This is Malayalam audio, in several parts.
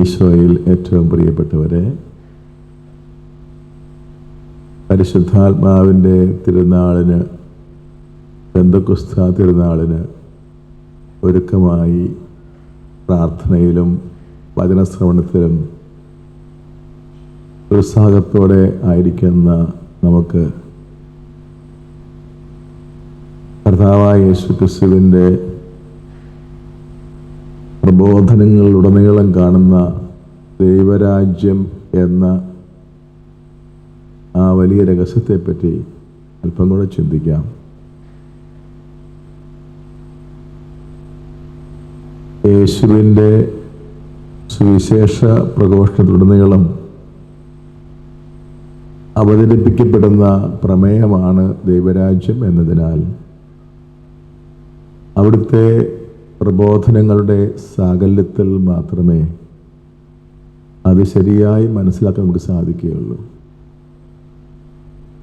ഈശോയിൽ ഏറ്റവും പ്രിയപ്പെട്ടവരെ പരിശുദ്ധാത്മാവിന്റെ തിരുനാളിന് ബന്ധുക്കുസ്ത തിരുനാളിന് ഒരുക്കമായി പ്രാർത്ഥനയിലും വചനശ്രവണത്തിലും ഉത്സാഹത്തോടെ ആയിരിക്കുന്ന നമുക്ക് കർത്താവായ യേശു ക്രിസ്തുവിന്റെ പ്രബോധനങ്ങളിലുടനീളം കാണുന്ന ദൈവരാജ്യം എന്ന ആ വലിയ രഹസ്യത്തെപ്പറ്റി അല്പം കൂടെ ചിന്തിക്കാം. യേശുവിന്റെ സുവിശേഷ പ്രഘോഷണത്തിലുടനീളം അവതരിപ്പിക്കപ്പെടുന്ന പ്രമേയമാണ് ദൈവരാജ്യം എന്നതിനാൽ. അവിടുത്തെ പ്രബോധനങ്ങളുടെ സാകല്യത്തിൽ മാത്രമേ അത് ശരിയായി മനസ്സിലാക്കാൻ നമുക്ക് സാധിക്കുകയുള്ളൂ.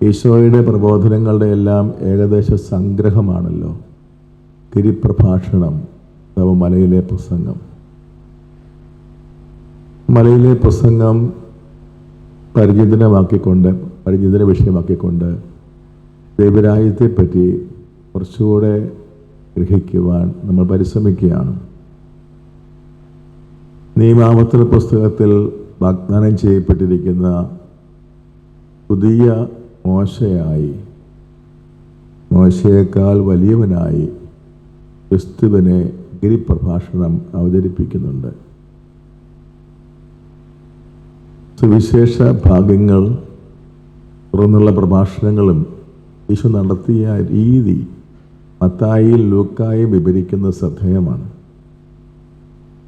ഈശോയുടെ പ്രബോധനങ്ങളുടെ എല്ലാം ഏകദേശ സംഗ്രഹമാണല്ലോ. തിരിപ്രഭാഷണം അഥവാ മലയിലെ പ്രസംഗം. മലയിലെ പ്രസംഗം പരിചിതനമാക്കിക്കൊണ്ട് പരിചിതന വിഷയമാക്കിക്കൊണ്ട് ദൈവരാജ്യത്തെപ്പറ്റി കുറച്ചുകൂടെ ഗ്രഹിക്കുവാൻ നമ്മൾ പരിശ്രമിക്കുകയാണ്. നിയമാവർത്തന പുസ്തകത്തിൽ വാഗ്ദാനം ചെയ്യപ്പെട്ടിരിക്കുന്ന പുതിയ മോശയായി മോശയേക്കാൾ വലിയവനായി ക്രിസ്തുവിനെ ഗിരിപ്രഭാഷണം അവതരിപ്പിക്കുന്നുണ്ട്. സുവിശേഷ ഭാഗ്യങ്ങൾ തുറന്നുള്ള പ്രഭാഷണങ്ങളും ഈശോ നടത്തിയ രീതി മത്തായി ലൂക്കായി വിവരിക്കുന്ന ശ്രദ്ധേയമാണ്.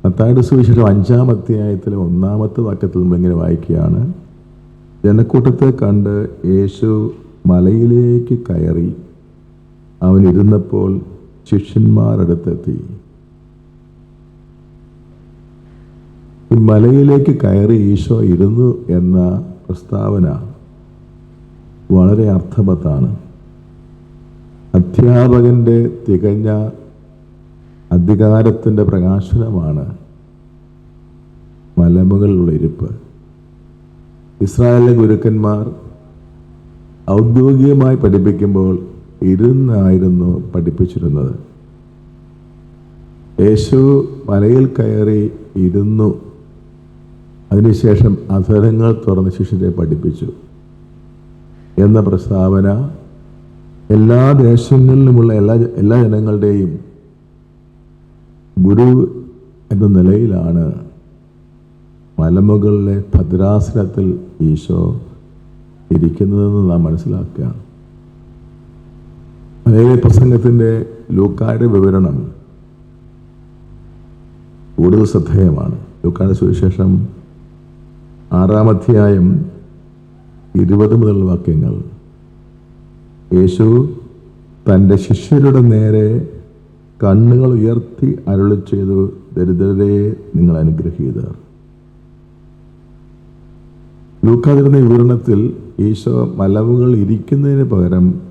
മത്തായുടെ സുവിശേഷം അഞ്ചാം അധ്യായത്തിലെ ഒന്നാമത്തെ വാക്യത്തിൽ നമ്മൾ ഇങ്ങനെ വായിക്കുകയാണ്. ജനക്കൂട്ടത്തെ കണ്ട് യേശു മലയിലേക്ക് കയറി അവനിരുന്നപ്പോൾ ശിഷ്യന്മാരടുത്തെത്തി ഈ മലയിലേക്ക് കയറി ഈശോ ഇരുന്നു എന്ന പ്രസ്താവന വളരെ അർത്ഥവത്താണ്. അധ്യാപകന്റെ തികഞ്ഞ അധികാരത്തിന്റെ പ്രകാശനമാണ് മലമുകളിലുള്ള ഇരിപ്പ്. ഇസ്രായേലിലെ ഗുരുക്കന്മാർ ഔദ്യോഗികമായി പഠിപ്പിക്കുമ്പോൾ ഇരുന്നായിരുന്നു പഠിപ്പിച്ചിരുന്നത്. യേശു മലയിൽ കയറി ഇരുന്നു. അതിനുശേഷം അധരങ്ങൾ തുറന്ന് ശിഷ്യരെ പഠിപ്പിച്ചു. എന്ന പ്രസ്താവന എല്ലാ ദേശങ്ങളിലുമുള്ള എല്ലാ എല്ലാ ജനങ്ങളുടെയും ഗുരു എന്ന നിലയിലാണ്. മലമുകളിലെ ഭദ്രാസനത്തിൽ ഈശോ ഇരിക്കുന്നതെന്ന് നാം മനസ്സിലാക്കുകയാണ്. അതേ പ്രസംഗത്തിന്റെ ലൂക്കായുടെ വിവരണം കൂടുതൽ ശ്രദ്ധേയമാണ്. ലൂക്കായുടെ സുവിശേഷം ആറാം അധ്യായം ഇരുപത് മുതൽ വാക്യങ്ങൾ. യേശു തന്റെ ശിഷ്യരുടെ നേരെ കണ്ണുകൾ ഉയർത്തി അരുളി ചെയ്തു ദരിദ്രരെ നിങ്ങൾ അനുഗ്രഹീതർ. ലൂക്കാതിരുന്ന വിവരണത്തിൽ ഈശോ മലവുകൾ ഇരിക്കുന്നതിന് പകരം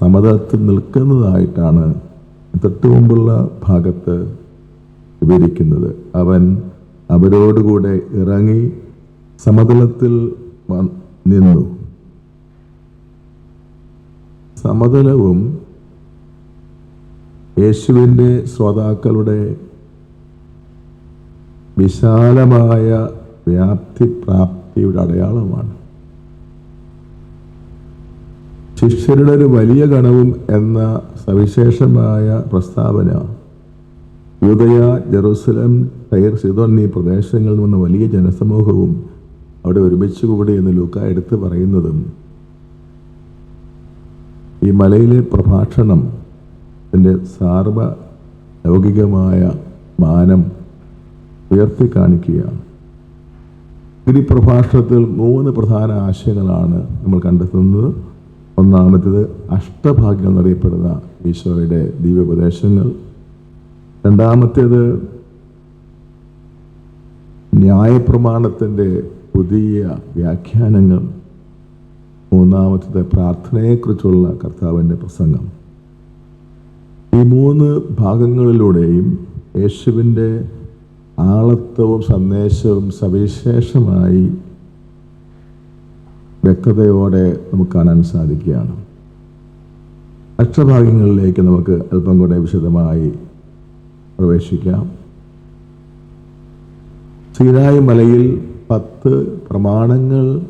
സമതലത്തിൽ നിൽക്കുന്നതായിട്ടാണ് തൊട്ടു മുമ്പുള്ള ഭാഗത്ത് വിവരിക്കുന്നത്. അവൻ അവരോടുകൂടെ ഇറങ്ങി സമതലത്തിൽ നിന്നു. സമതലവും യേശുവിന്റെ ശ്രോതാക്കളുടെ വിശാലമായ വ്യാപ്തി പ്രാപ്തിയുടെ അടയാളമാണ്. ശിഷ്യരുടെ ഒരു വലിയ ഗണവും എന്ന സവിശേഷമായ പ്രസ്താവന യുദയ ജെറൂസലം തൈർ സിദോൻ എന്നീ പ്രദേശങ്ങളിൽ നിന്ന് വലിയ ജനസമൂഹവും അവിടെ ഒരുമിച്ച് കൂടി എന്ന് ലൂക്ക എടുത്തു പറയുന്നതും ഈ മലയിലെ പ്രഭാഷണം അതിന്റെ സാർവ ലൗകികമായ മാനം ഉയർത്തി കാണിക്കുകയാണ്. ഈ പ്രഭാഷണത്തിൽ മൂന്ന് പ്രധാന ആശയങ്ങളാണ് നമ്മൾ കണ്ടെത്തുന്നത്. ഒന്നാമത്തേത് അഷ്ടഭാഗ്യം എന്നറിയപ്പെടുന്ന ഈശോയുടെ ദിവ്യോപദേശങ്ങൾ. രണ്ടാമത്തേത് ന്യായപ്രമാണത്തിന്റെ പുതിയ വ്യാഖ്യാനങ്ങൾ. മൂന്നാമത്തേത് പ്രാർത്ഥനയെക്കുറിച്ചുള്ള കർത്താവിന്റെ പ്രസംഗം. ഈ മൂന്ന് ഭാഗങ്ങളിലൂടെയും യേശുവിന്റെ ആളത്വവും സന്ദേശവും സവിശേഷമായി വ്യക്തതയോടെ നമുക്ക് കാണാൻ സാധിക്കുകയാണ്. അക്ഷഭാഗ്യങ്ങളിലേക്ക് നമുക്ക് അല്പം കൂടെ വിശദമായി പ്രവേശിക്കാം. സീനായി മലയിൽ പത്ത് പ്രമാണങ്ങൾ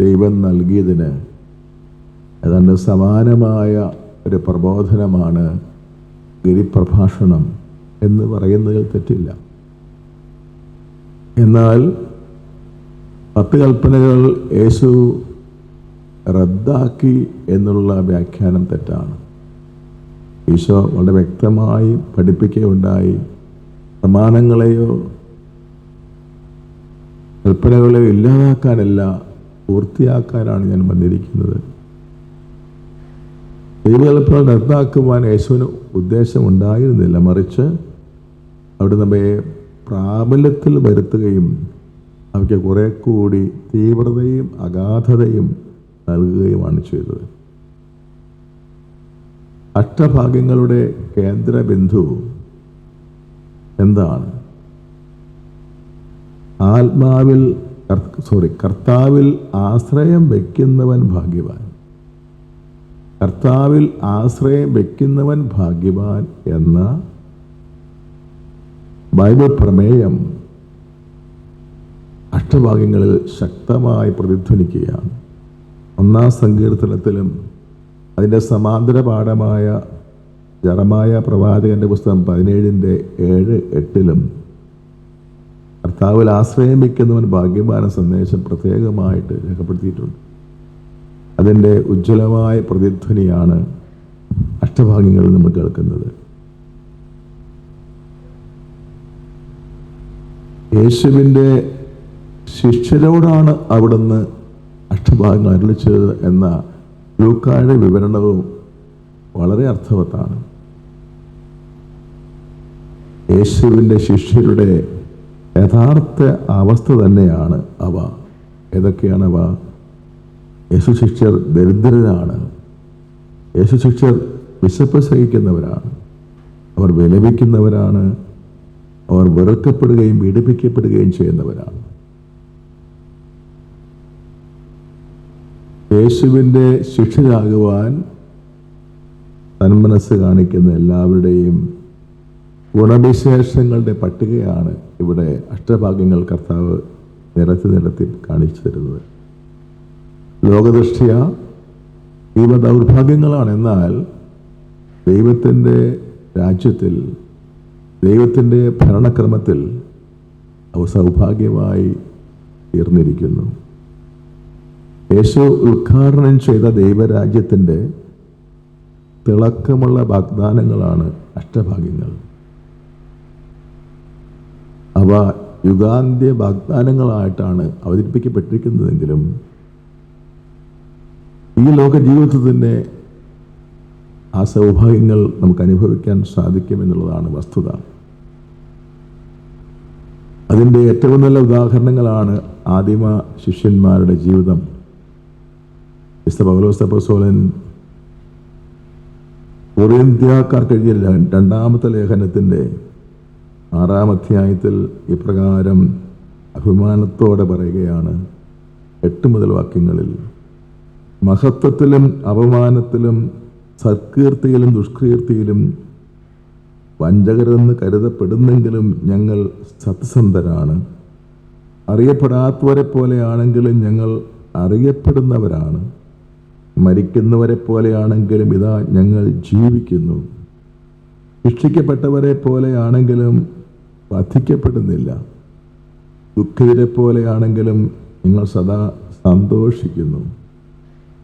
ദൈവം നൽകിയതിന് ഏതാണ്ട് സമാനമായ ഒരു പ്രബോധനമാണ് ഗിരിപ്രഭാഷണം എന്ന് പറയുന്നതിൽ തെറ്റില്ല. എന്നാൽ പത്ത് കൽപ്പനകൾ യേശു റദ്ദാക്കി എന്നുള്ള വ്യാഖ്യാനം തെറ്റാണ്. ഈശോ വളരെ വ്യക്തമായി പഠിപ്പിക്കുകയുണ്ടായി. പ്രമാണങ്ങളെയോ കൽപ്പനകളെയോ ഇല്ലാതാക്കാനല്ല പൂർത്തിയാക്കാനാണ് ഞാൻ വന്നിരിക്കുന്നത്. ദൈവകൽപ്പന റദ്ദാക്കുവാൻ യേശുവിന് ഉദ്ദേശമുണ്ടായിരുന്നില്ല. മറിച്ച് അവിടെ നമ്മെ പ്രാബല്യത്തിൽ വരുത്തുകയും അവയ്ക്ക് കുറെ കൂടി തീവ്രതയും അഗാധതയും നൽകുകയുമാണ് ചെയ്തത്. അഷ്ടഭാഗ്യങ്ങളുടെ കേന്ദ്ര ബിന്ദു എന്താണ്? ആത്മാവിൽ സോറി കർത്താവിൽ ആശ്രയം വയ്ക്കുന്നവൻ ഭാഗ്യവാൻ. കർത്താവിൽ ആശ്രയം വയ്ക്കുന്നവൻ ഭാഗ്യവാൻ എന്ന ബൈബിൾ പ്രമേയം അഷ്ടഭാഗ്യങ്ങളിൽ ശക്തമായി പ്രതിധ്വനിക്കുകയാണ്. ഒന്നാം സങ്കീർത്തനത്തിലും അതിന്റെ സമാന്തര പാഠമായ ജറമായ പ്രവാചകന്റെ പുസ്തകം പതിനേഴിന്റെ ഏഴ് എട്ടിലും കർത്താവിൽ ആശ്രയം വയ്ക്കുന്നവൻ ഭാഗ്യവാന സന്ദേശം പ്രത്യേകമായിട്ട് രേഖപ്പെടുത്തിയിട്ടുണ്ട്. അതിന്റെ ഉജ്ജ്വലമായ പ്രതിധ്വനിയാണ് അഷ്ടഭാഗ്യങ്ങളിൽ നമ്മൾ കേൾക്കുന്നത്. യേശുവിന്റെ ശിഷ്യരോടാണ് അവിടുന്ന് അഷ്ടഭാഗങ്ങൾ അരുളിച്ചത് എന്ന ലൂക്കായുടെ വിവരണവും വളരെ അർത്ഥവത്താണ്. യേശുവിന്റെ ശിഷ്യരുടെ യഥാർത്ഥ അവസ്ഥ തന്നെയാണ് അവ. ഏതൊക്കെയാണ് അവ? യേശു ശിഷ്യർ ദരിദ്രരാണ്. യേശു ശിഷ്യർ വിശപ്പ് സഹിക്കുന്നവരാണ്. അവർ വിലപിക്കുന്നവരാണ്. അവർ വെറുക്കപ്പെടുകയും പീഡിപ്പിക്കപ്പെടുകയും ചെയ്യുന്നവരാണ്. യേശുവിന്റെ ശിക്ഷയാകുവാൻ തന്മനസ് കാണിക്കുന്ന എല്ലാവരുടെയും ഗുണവിശേഷങ്ങളുടെ പട്ടികയാണ് ഇവിടെ അഷ്ടഭാഗ്യങ്ങൾ കർത്താവ് നിരത്തി നിരത്തി കാണിച്ചു തരുന്നത്. ലോകദൃഷ്ടിയ ദൈവ ദൗർഭാഗ്യങ്ങളാണ് എന്നാൽ ദൈവത്തിന്റെ രാജ്യത്തിൽ ദൈവത്തിന്റെ ഭരണക്രമത്തിൽ അവ സൗഭാഗ്യമായി തീർന്നിരിക്കുന്നു യേശു ഉദ്ഘാടനം ചെയ്ത ദൈവരാജ്യത്തിന്റെ തിളക്കമുള്ള വാഗ്ദാനങ്ങളാണ് അഷ്ടഭാഗ്യങ്ങൾ. അവ യുഗാന്ത്യ വാഗ്ദാനങ്ങളായിട്ടാണ് അവതരിപ്പിക്കപ്പെട്ടിരിക്കുന്നതെങ്കിലും ഈ ലോക ജീവിതത്തിൽ തന്നെ ആ സൗഭാഗ്യങ്ങൾ നമുക്ക് അനുഭവിക്കാൻ സാധിക്കുമെന്നുള്ളതാണ് വസ്തുത. അതിന്റെ ഏറ്റവും നല്ല ഉദാഹരണങ്ങളാണ് ആദിമ ശിഷ്യന്മാരുടെ ജീവിതം. വിശുദ്ധ പൗലോസ്തപസോലൻ കൊറിയന്ത്യക്കാർക്ക് എഴുതിയ രണ്ടാമത്തെ ലേഖനത്തിന്റെ ആറാം അധ്യായത്തിൽ ഇപ്രകാരം അഭിമാനത്തോടെ പറയുകയാണ്. എട്ട് മുതൽ വാക്യങ്ങളിൽ മഹത്വത്തിലും അപമാനത്തിലും സത്കീർത്തിയിലും ദുഷ്കീർത്തിയിലും വഞ്ചകരെന്ന് കരുതപ്പെടുന്നെങ്കിലും ഞങ്ങൾ സത്യസന്ധരാണ്. അറിയപ്പെടാത്തവരെ പോലെയാണെങ്കിലും ഞങ്ങൾ അറിയപ്പെടുന്നവരാണ്. മരിക്കുന്നവരെ പോലെയാണെങ്കിലും ഇതാ ഞങ്ങൾ ജീവിക്കുന്നു. ശിക്ഷിക്കപ്പെട്ടവരെ പോലെയാണെങ്കിലും വധിക്കപ്പെടുന്നില്ല. ദുഃഖിതരെ പോലെയാണെങ്കിലും നിങ്ങൾ സദാ സന്തോഷിക്കുന്നു.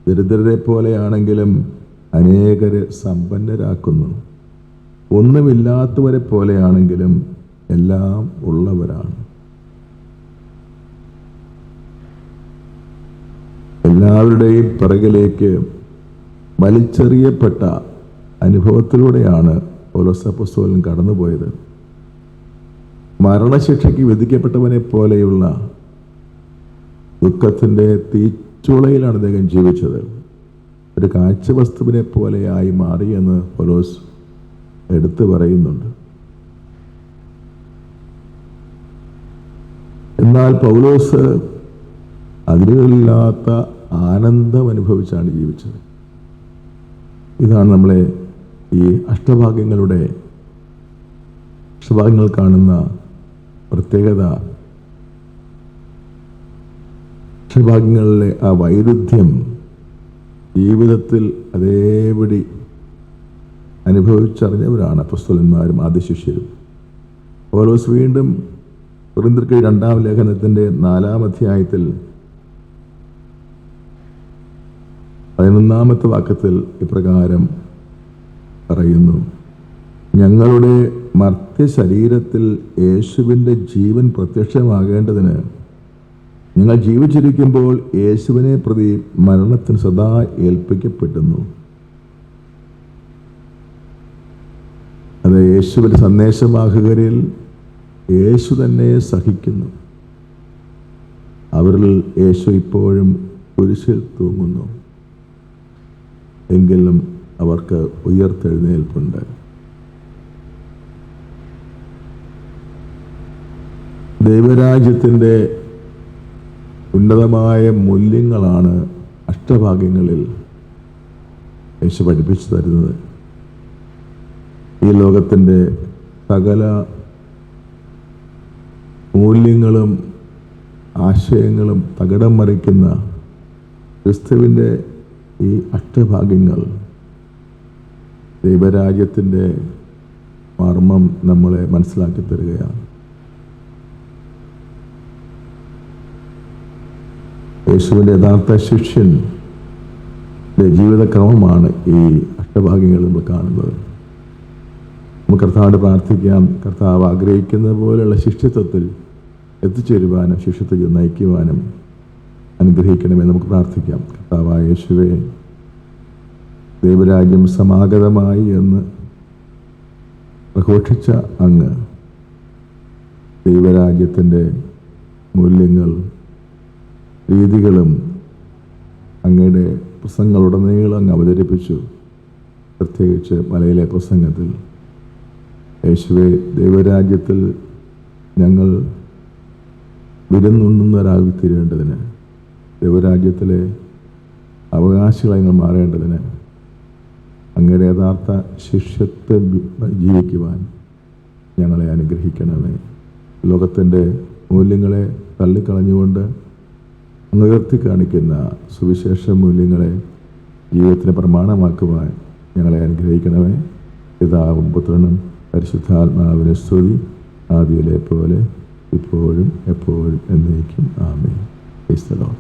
ദരിദ്രരെ പോലെയാണെങ്കിലും അനേകരെ സമ്പന്നരാക്കുന്നു. ഒന്നുമില്ലാത്തവരെ പോലെയാണെങ്കിലും എല്ലാം ഉള്ളവരാണ്. എല്ലാവരുടെയും പിറകിലേക്ക് വലിച്ചെറിയപ്പെട്ട അനുഭവത്തിലൂടെയാണ് ഓലോസപ്പസ്തോലൻ കടന്നുപോയത്. മരണശിക്ഷയ്ക്ക് വിധിക്കപ്പെട്ടവനെ പോലെയുള്ള ദുഃഖത്തിന്റെ തീച്ചുളയിലാണ് അദ്ദേഹം ജീവിച്ചത്. ഒരു കാഴ്ചവസ്തുവിനെ പോലെയായി മാറി എന്ന് പൊലോസ് എടുത്തു പറയുന്നുണ്ട്. എന്നാൽ പൗലോസ് അതിരുകളില്ലാത്ത ആനന്ദം അനുഭവിച്ചാണ് ജീവിച്ചത്. ഇതാണ് നമ്മളെ ഈ അഷ്ടഭാഗ്യങ്ങളുടെ അഷ്ടഭാഗ്യങ്ങൾ കാണുന്ന പ്രത്യേകത. അഷ്ടഭാഗ്യങ്ങളിലെ ആ വൈരുദ്ധ്യം ജീവിതത്തിൽ അതേപടി അനുഭവിച്ചറിഞ്ഞവരാണ് അപ്പസ്തുലന്മാരും ആദ്യ ശിഷ്യരും പൗലോസ് വീണ്ടും കുറിന്തിർക്ക് രണ്ടാം ലേഖനത്തിന്റെ നാലാം അധ്യായത്തിൽ പതിനൊന്നാമത്തെ വാക്യത്തിൽ ഇപ്രകാരം പറയുന്നു. ഞങ്ങളുടെ മർത്യ ശരീരത്തിൽ യേശുവിന്റെ ജീവൻ പ്രത്യക്ഷമാകേണ്ടതിന് ഞങ്ങൾ ജീവിച്ചിരിക്കുമ്പോൾ യേശുവിനെ പ്രതി മരണത്തിന് സദാ ഏൽപ്പിക്കപ്പെടുന്നു. അത് യേശുവിന്റെ സന്ദേശവാഹകരിൽ യേശു തന്നെ സഹിക്കുന്നു. അവരിൽ യേശു ഇപ്പോഴും കുരിശിൽ തൂങ്ങുന്നു. എങ്കിലും അവർക്ക് ഉയർത്തെഴുന്നേൽപ്പുണ്ട്. ദൈവരാജ്യത്തിന്റെ ഉന്നതമായ മൂല്യങ്ങളാണ് അഷ്ടഭാഗ്യങ്ങളിൽ യേശു പഠിപ്പിച്ചു തരുന്നത്. ഈ ലോകത്തിന്റെ സകല മൂല്യങ്ങളും ആശയങ്ങളും തകിടം മറിക്കുന്ന ക്രിസ്തുവിന്റെ ഈ അഷ്ടഭാഗ്യങ്ങൾ ദൈവരാജ്യത്തിന്റെ മർമ്മം നമ്മളെ മനസ്സിലാക്കി തരികയാണ്. യേശുവിന്റെ യഥാർത്ഥ ശിഷ്യൻ. ജീവിതക്രമമാണ് ഈ അഷ്ടഭാഗ്യങ്ങൾ നമ്മൾ കാണുന്നത്. നമുക്ക് കർത്താവിനോട് പ്രാർത്ഥിക്കാം. കർത്താവ് ആഗ്രഹിക്കുന്ന പോലെയുള്ള ശിഷ്യത്വത്തിൽ എത്തിച്ചേരുവാനും ശിഷ്യത്വത്തിൽ നയിക്കുവാനും അനുഗ്രഹിക്കണമെന്ന് നമുക്ക് പ്രാർത്ഥിക്കാം. കർത്താവായ യേശുവെ ദൈവരാജ്യം സമാഗതമായി എന്ന് പ്രഘോഷിച്ച അങ്ങ് ദൈവരാജ്യത്തിന്റെ മൂല്യങ്ങൾ രീതികളും അങ്ങയുടെ പ്രസംഗങ്ങളുടനീളം അങ്ങ് അവതരിപ്പിച്ചു. പ്രത്യേകിച്ച് മലയിലെ പ്രസംഗത്തിൽ യേശുവെ ദൈവരാജ്യത്തിൽ ഞങ്ങൾ വിരുന്നുണ്ണുന്നവരായി തീരേണ്ടതിന് ദൈവരാജ്യത്തിലെ അവകാശികളായി ഞങ്ങൾ മാറേണ്ടതിന് അങ്ങയുടെ യഥാർത്ഥ ശിഷ്യത്വം ജീവിക്കുവാൻ ഞങ്ങളെ അനുഗ്രഹിക്കണമേ. ലോകത്തിന്റെ മൂല്യങ്ങളെ തള്ളിക്കളഞ്ഞുകൊണ്ട് ഉയർത്തി കാണിക്കുന്ന സുവിശേഷ മൂല്യങ്ങളെ ജീവിതത്തിന് പ്രമാണമാക്കുവാൻ ഞങ്ങളെ അനുഗ്രഹിക്കണമേ. പിതാവും പുത്രനും പരിശുദ്ധാത്മാവിന് സ്തുതി ആദ്യയിലെ പോലെ ഇപ്പോഴും എപ്പോഴും എന്നേക്കും. ആമേ ക്രൈസ്തലോ